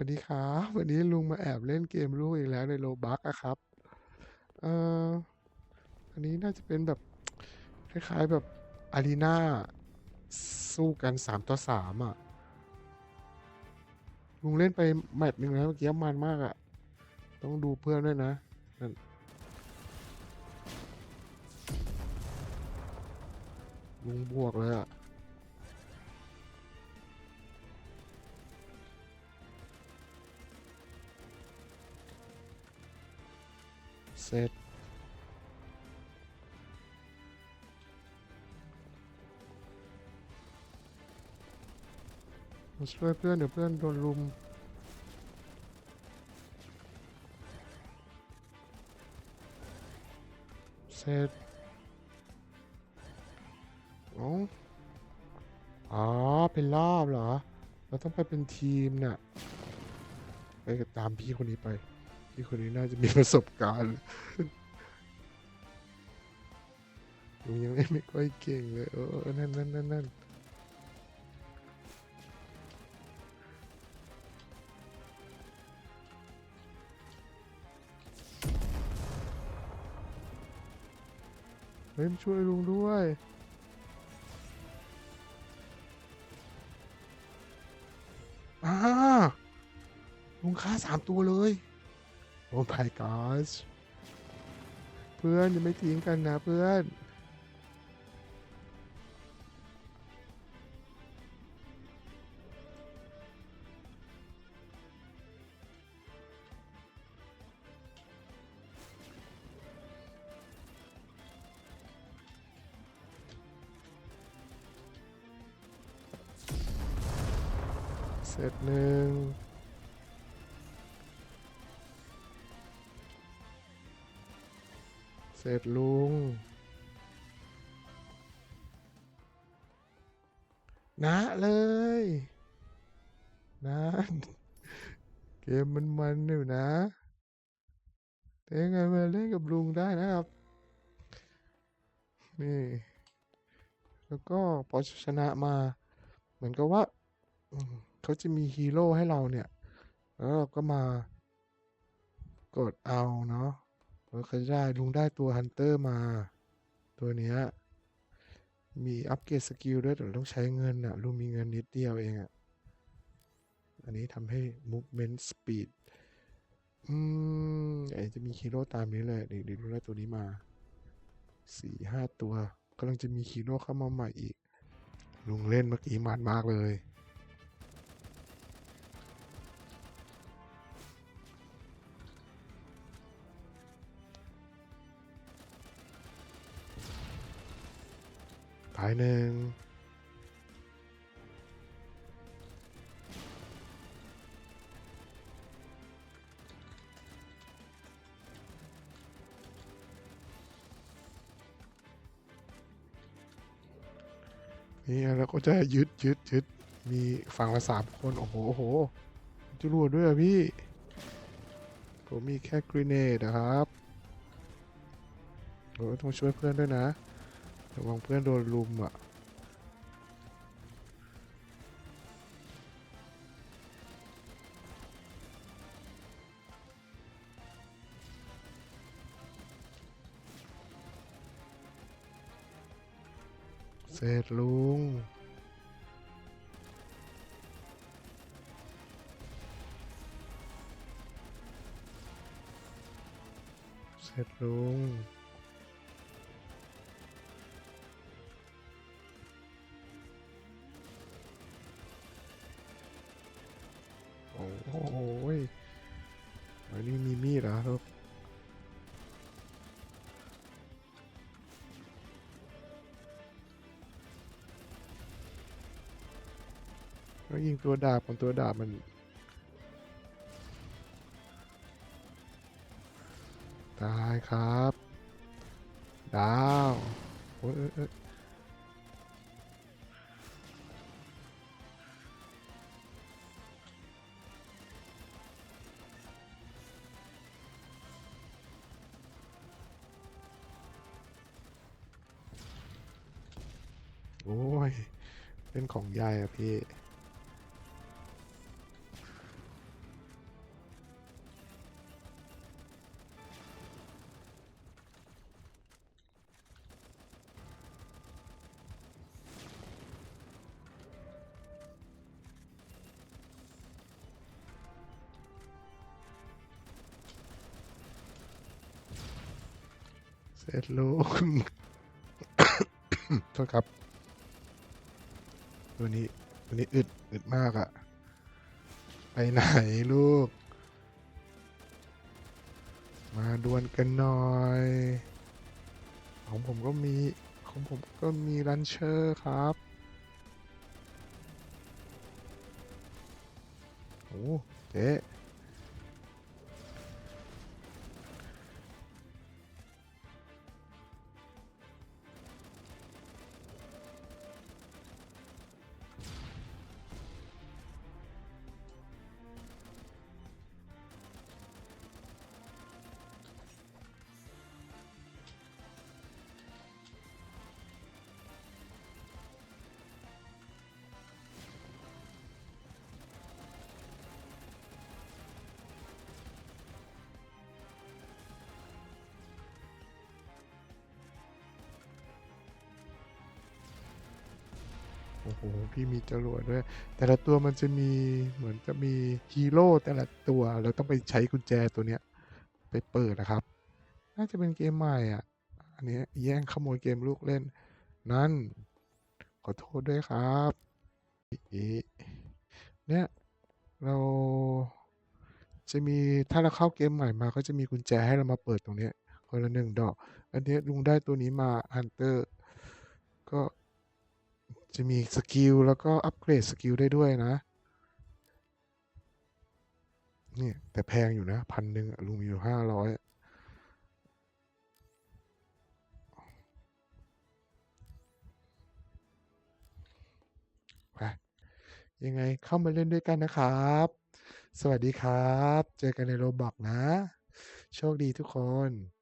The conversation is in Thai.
วัสดีครับวันนี้ลุงมาแอบเล่นเกมลูกอีกแล้วในโลบักอะครับเอ่ออันนี้น่าจะเป็นแบบคล้ายๆแบบอารีนาสู้กันสามต่อสามอะลุงเล่นไปแมตช์หนึ่งแล้วเมื่อกี้มันมากอะต้องดูเพื่อนด้วยนะนั่นลุงบวกเลยอะ เสร็จมาช่วยเพื่อนเดี๋ยวเพื่อนโดนลุมเสร็จโอ๋ออ๋อ เป็นรอบเหรอ เราต้องไปเป็นทีมเนี่ยไปตามพี่คนนี้ไป พี่คนนี้น่าจะมีประสบการณ์ลุงยังไม่ไม่ค่อยเก่งเลยเออนั่นนั่นนั่นนั่นเฮ้ยช่วยลุงด้วยอ่าลุงฆ่าสามตัวเลย โอ้ my gosh เพื่อนยังไม่ทิ้งกันนะเพื่อนเสร็จหนึ่ง ร็จลุง นะเลย นะ เกมมันมันอยู่นะแต่ยังไงมาเล่นกับลุงได้นะครับ นี่ แล้วก็พอชนะมา เหมือนกับว่าเขาจะมีฮีโร่ให้เราเนี่ย แล้วเราก็มากดเอาเนาะ แล้วก็ได้ลุงได้ตัวฮันเตอร์มา ตัวเนี้ยมีอัปเกรดสกิลด้วยแต่ต้องใช้เงินอะลุงมีเงินนิดเดียวเองอะอันนี้ทำให้ movement speed อืมไอจะมีฮีโร่ตามนี้เลยเดี๋ยวเดี๋ยวลุงได้ตัวนี้มาสี่ห้าตัวกำลังจะมีฮีโร่เข้ามาใหม่อีก ลุงเล่นเมื่อกี้มันมากเลย ตายหนึ่งนี่แล้วก็จะยึดยึดยึดมีฝั่งละสามคน โอ้โหโอ้โหจรวดด้วยอะพี่ ผมมีแค่กรีเนดนะครับโอ้ต้องช่วยเพื่อนด้วยนะ ระวังเพื่อนโดนลุมอะเสร็จลุงเสร็จลุง โอ้โหยอันนี้มีมีดเหรอครับแล้วยิงตัวดาบของตัวดาบมันตายครับ ดาว โอ้ย เป็นของยายอะพี่ เสร็จแล้วโทษครับ วนี้ตัวนี้อึดอึดมากอะไปไหนลูก มาดวลกันหน่อย ของผมก็มี ของผมก็มีรันเชอร์ครับโอ้เจ๊ อ้โหพี่มีจรวดด้วย แต่ละตัวมันจะมีเหมือนจะมีฮีโร่แต่ละตัวเราต้องไปใช้กุญแจตัวเนี้ยไปเปิดนะครับ น่าจะเป็นเกมใหม่อะ อันนี้แย่งขโมยเกมลูกเล่น นั่น ขอโทษด้วยครับอีเนี่ยเราจะมีถ้าเราเข้าเกมใหม่มาก็จะมีกุญแจให้เรามาเปิดตรงนี้คนละหนึ่งดอก อันนี้ลุงได้ตัวนี้มาฮันเตอร์ จะมีสกิลแล้วก็อัปเกรดสกิลได้ด้วยนะนี่แต่แพงอยู่นะพันหนึ่งลุงมีอยู่ห้าร้อยไปยังไงเข้ามาเล่นด้วยกันนะครับ สวัสดีครับ เจอกันในโรบอกนะ โชคดีทุกคน